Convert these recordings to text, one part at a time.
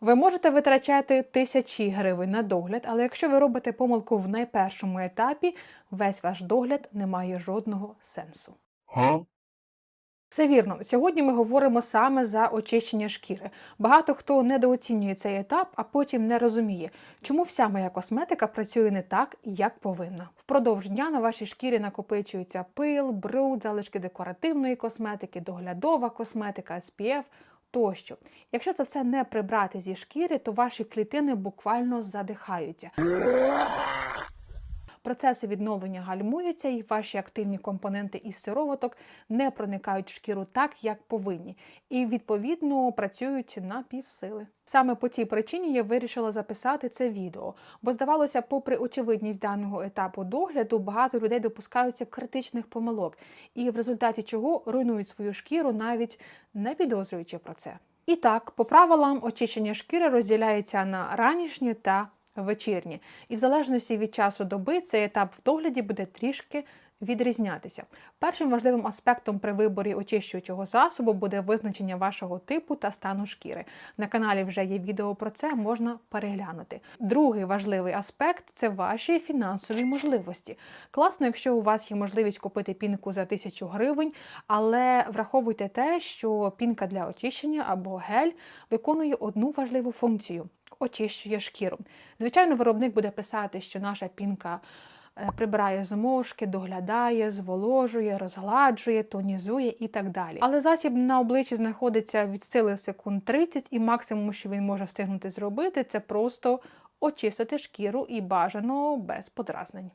Ви можете витрачати тисячі гривень на догляд, але якщо ви робите помилку в найпершому етапі, весь ваш догляд не має жодного сенсу. Huh? Все вірно. Сьогодні ми говоримо саме за очищення шкіри. Багато хто недооцінює цей етап, а потім не розуміє, чому вся моя косметика працює не так, як повинна. Впродовж дня на вашій шкірі накопичується пил, бруд, залишки декоративної косметики, доглядова косметика, SPF тощо. Якщо це все не прибрати зі шкіри, то ваші клітини буквально задихаються. Процеси відновлення гальмуються, і ваші активні компоненти із сироваток не проникають в шкіру так, як повинні, і відповідно працюють на півсили. Саме по цій причині я вирішила записати це відео, бо здавалося, попри очевидність даного етапу догляду, багато людей допускаються критичних помилок, і в результаті чого руйнують свою шкіру, навіть не підозрюючи про це. І так, по правилам очищення шкіри розділяється на ранішнє та вечірні. І в залежності від часу доби цей етап в догляді буде трішки відрізнятися. Першим важливим аспектом при виборі очищуючого засобу буде визначення вашого типу та стану шкіри. На каналі вже є відео про це, можна переглянути. Другий важливий аспект це ваші фінансові можливості. Класно, якщо у вас є можливість купити пінку за 1000 гривень, але враховуйте те, що пінка для очищення або гель виконує одну важливу функцію очищує шкіру. Звичайно, виробник буде писати, що наша пінка е, прибирає зморшки, доглядає, зволожує, розгладжує, тонізує і так далі. Але засіб на обличчі знаходиться від сили секунд 30, і максимум, що він може встигнути зробити, це просто очистити шкіру і бажано без подразнень.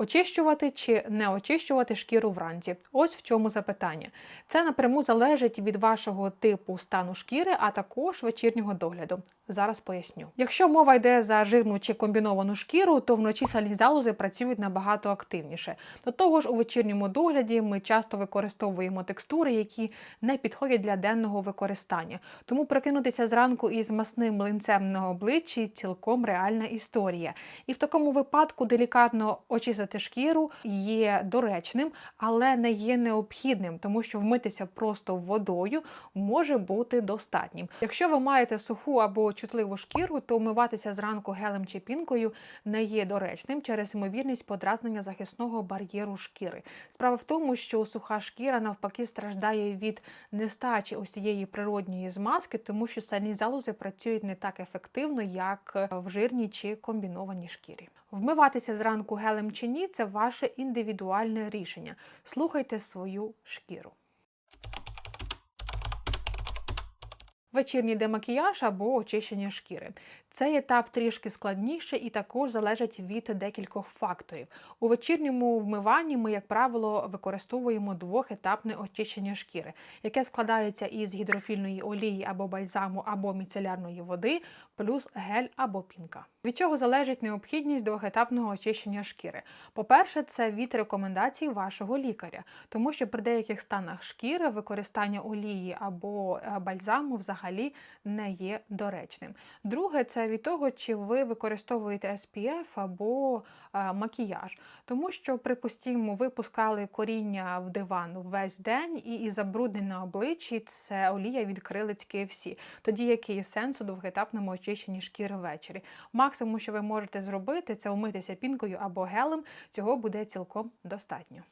Очищувати чи не очищувати шкіру вранці? Ось в чому запитання. Це напряму залежить від вашого типу стану шкіри, а також вечірнього догляду. Зараз поясню. Якщо мова йде за жирну чи комбіновану шкіру, то вночі сальні залози працюють набагато активніше. До того ж, у вечірньому догляді ми часто використовуємо текстури, які не підходять для денного використання. Тому прокинутися зранку із масним млинцем на обличчі цілком реальна історія. І в такому випадку делікатно очистити шкіру є доречним, але не є необхідним, тому що вмитися просто водою може бути достатнім. Якщо ви маєте суху або чутливу шкіру, то вмиватися зранку гелем чи пінкою не є доречним через ймовірність подразнення захисного бар'єру шкіри. Справа в тому, що суха шкіра навпаки страждає від нестачі ось цієї природньої змазки, тому що сальні залози працюють не так ефективно, як в жирній чи комбінованій шкірі. Вмиватися зранку гелем чи ні це ваше індивідуальне рішення. Слухайте свою шкіру. Вечірній демакіяж або очищення шкіри. Цей етап трішки складніше і також залежить від декількох факторів. У вечірньому вмиванні ми, як правило, використовуємо двохетапне очищення шкіри, яке складається із гідрофільної олії або бальзаму, або міцелярної води, плюс гель або пінка. Від чого залежить необхідність двохетапного очищення шкіри? По-перше, це від рекомендацій вашого лікаря, тому що при деяких станах шкіри використання олії або е, бальзаму взагалі не є доречним. Друге, це від того, чи ви використовуєте SPF або е, макіяж, тому що, припустімо, ви пускали коріння в диван весь день і, і забруднення на обличчі це олія від крилиць KFC. Тоді який сенс у двохетапному очищенні шкіри ввечері? Максимум, що ви можете зробити, це умитися пінкою або гелем. Цього буде цілком достатньо.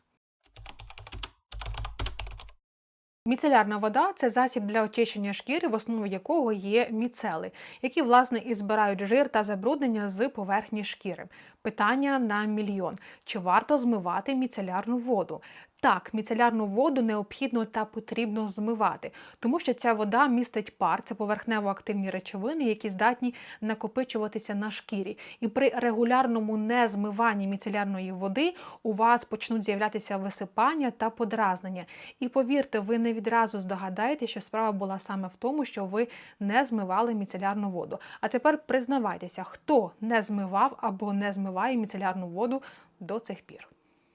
Міцелярна вода це засіб для очищення шкіри, в основі якого є міцели, які власне і збирають жир та забруднення з поверхні шкіри. Питання на мільйон: чи варто змивати міцелярну воду? Так, міцелярну воду необхідно та потрібно змивати, тому що ця вода містить пар, це поверхнево-активні речовини, які здатні накопичуватися на шкірі. І при регулярному незмиванні міцелярної води у вас почнуть з'являтися висипання та подразнення. І повірте, ви не відразу здогадаєте, що справа була саме в тому, що ви не змивали міцелярну воду. А тепер признавайтеся, хто не змивав або не змиває міцелярну воду до цих пір.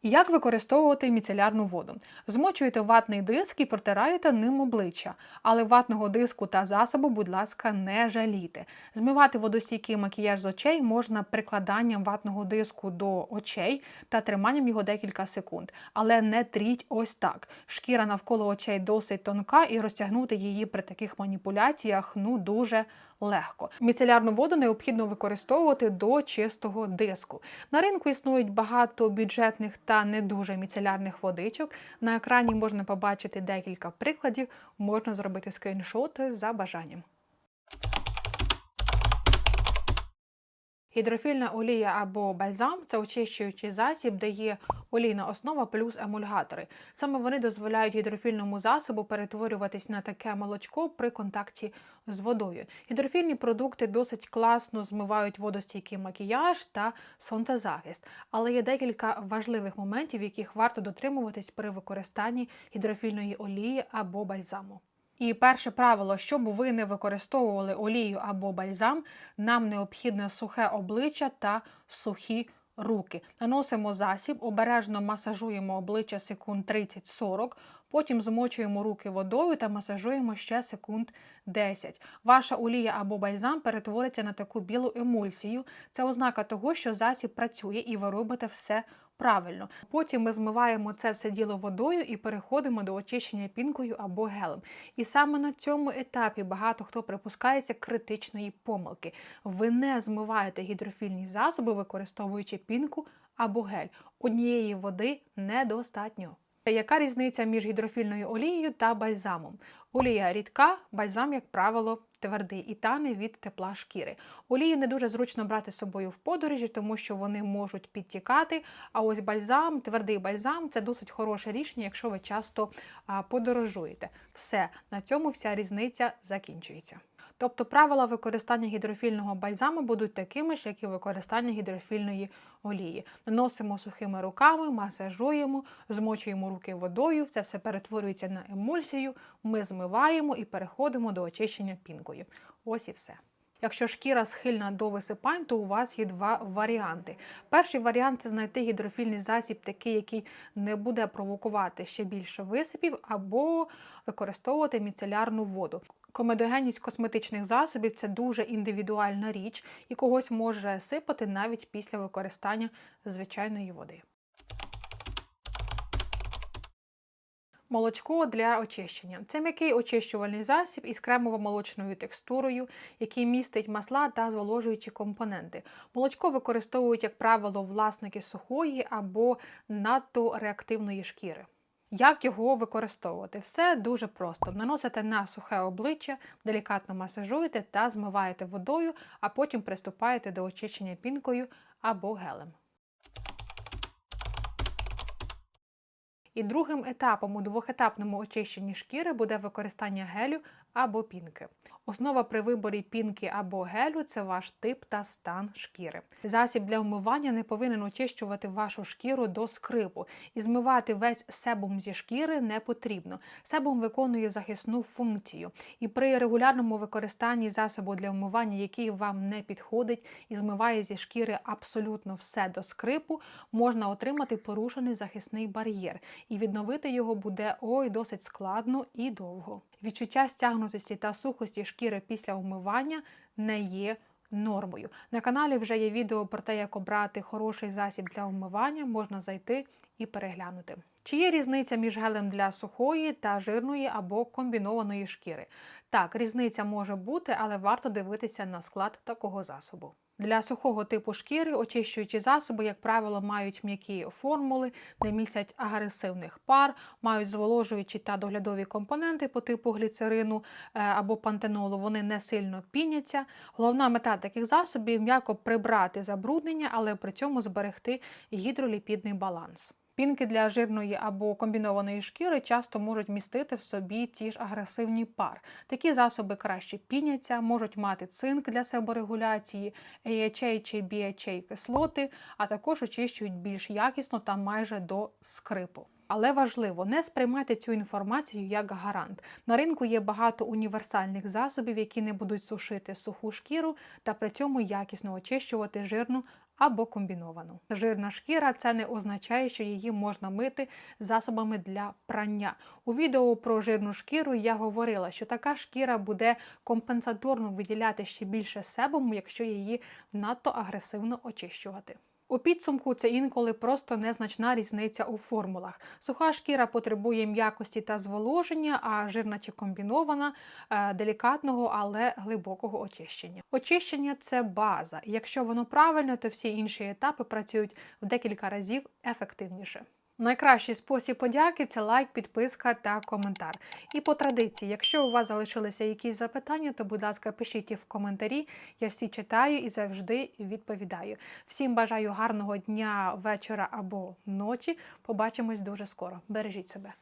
Як використовувати міцелярну воду? Змочуєте ватний диск і протираєте ним обличчя, але ватного диску та засобу, будь ласка, не жалійте. Змивати водостійкий макіяж з очей можна прикладанням ватного диску до очей та триманням його декілька секунд, але не тріть ось так. Шкіра навколо очей досить тонка, і розтягнути її при таких маніпуляціях ну дуже легко. Міцелярну воду необхідно використовувати до чистого диску. На ринку існують багато бюджетних та не дуже міцелярних водичок. На екрані можна побачити декілька прикладів, можна зробити скріншоти за бажанням. Гідрофільна олія або бальзам це очищуючий засіб, де є олійна основа плюс емульгатори. Саме вони дозволяють гідрофільному засобу перетворюватись на таке молочко при контакті з водою. Гідрофільні продукти досить класно змивають водостійкий макіяж та сонцезахист, але є декілька важливих моментів, яких варто дотримуватись при використанні гідрофільної олії або бальзаму. І перше правило, щоб ви не використовували олію або бальзам, нам необхідне сухе обличчя та сухі руки. Наносимо засіб, обережно масажуємо обличчя секунд 30-40, потім змочуємо руки водою та масажуємо ще секунд 10. Ваша олія або бальзам перетвориться на таку білу емульсію. Це ознака того, що засіб працює і ви робите все правильно. Потім ми змиваємо це все діло водою і переходимо до очищення пінкою або гелем. І саме на цьому етапі багато хто припускається критичної помилки. Ви не змиваєте гідрофільні засоби, використовуючи пінку або гель. Однієї води недостатньо. Яка різниця між гідрофільною олією та бальзамом? Олія рідка, бальзам, як правило, твердий і тане від тепла шкіри. Олію не дуже зручно брати з собою в подорожі, тому що вони можуть підтікати. А ось бальзам, твердий бальзам це досить хороше рішення, якщо ви часто подорожуєте. Все, на цьому вся різниця закінчується. Тобто правила використання гідрофільного бальзаму будуть такими ж, як і використання гідрофільної олії. Наносимо сухими руками, масажуємо, змочуємо руки водою, це все перетворюється на емульсію, ми змиваємо і переходимо до очищення пінкою. Ось і все. Якщо шкіра схильна до висипань, то у вас є два варіанти. Перший варіант це знайти гідрофільний засіб, такий, який не буде провокувати ще більше висипів, або використовувати міцелярну воду. Комедогенність косметичних засобів це дуже індивідуальна річ, і когось може сипати навіть після використання звичайної води. Молочко для очищення. Це м'який очищувальний засіб із кремово-молочною текстурою, який містить масла та зволожуючі компоненти. Молочко використовують, як правило, власники сухої або надто реактивної шкіри. Як його використовувати? Все дуже просто. Наносите на сухе обличчя, делікатно масажуєте та змиваєте водою, а потім приступаєте до очищення пінкою або гелем. І другим етапом у двохетапному очищенні шкіри буде використання гелю або пінки. Основа при виборі пінки або гелю це ваш тип та стан шкіри. Засіб для вмивання не повинен очищувати вашу шкіру до скрипу, і змивати весь себум зі шкіри не потрібно. Себум виконує захисну функцію, і при регулярному використанні засобу для вмивання, який вам не підходить і змиває зі шкіри абсолютно все до скрипу, можна отримати порушений захисний бар'єр, і відновити його буде ой досить складно і довго. Відчуття стягнутості та сухості шкіри після умивання не є нормою. На каналі вже є відео про те, як обрати хороший засіб для умивання, можна зайти і переглянути. Чи є різниця між гелем для сухої та жирної або комбінованої шкіри? Так, різниця може бути, але варто дивитися на склад такого засобу. Для сухого типу шкіри очищуючі засоби, як правило, мають м'які формули, не містять агресивних пар, мають зволожуючі та доглядові компоненти по типу гліцерину е, або пантенолу. Вони не сильно піняться. Головна мета таких засобів м'яко прибрати забруднення, але при цьому зберегти гідроліпідний баланс. Пінки для жирної або комбінованої шкіри часто можуть містити в собі ті ж агресивні пар. Такі засоби краще піняться, можуть мати цинк для себорегуляції, AHA чи BHA кислоти, а також очищують більш якісно та майже до скрипу. Але важливо, не сприймайте цю інформацію як гарант. На ринку є багато універсальних засобів, які не будуть сушити суху шкіру та при цьому якісно очищувати жирну або комбіновану. Жирна шкіра це не означає, що її можна мити засобами для прання. У відео про жирну шкіру я говорила, що така шкіра буде компенсаторно виділяти ще більше себуму, якщо її надто агресивно очищувати. У підсумку це інколи просто незначна різниця у формулах. Суха шкіра потребує м'якості та зволоження, а жирна чи комбінована е, делікатного, але глибокого очищення. Очищення це база. і Якщо воно правильно, то всі інші етапи працюють в декілька разів ефективніше. Найкращий спосіб подяки це лайк, підписка та коментар. І по традиції, якщо у вас залишилися якісь запитання, то будь ласка, пишіть їх в коментарі. Я всі читаю і завжди відповідаю. Всім бажаю гарного дня, вечора або ночі. Побачимось дуже скоро. Бережіть себе.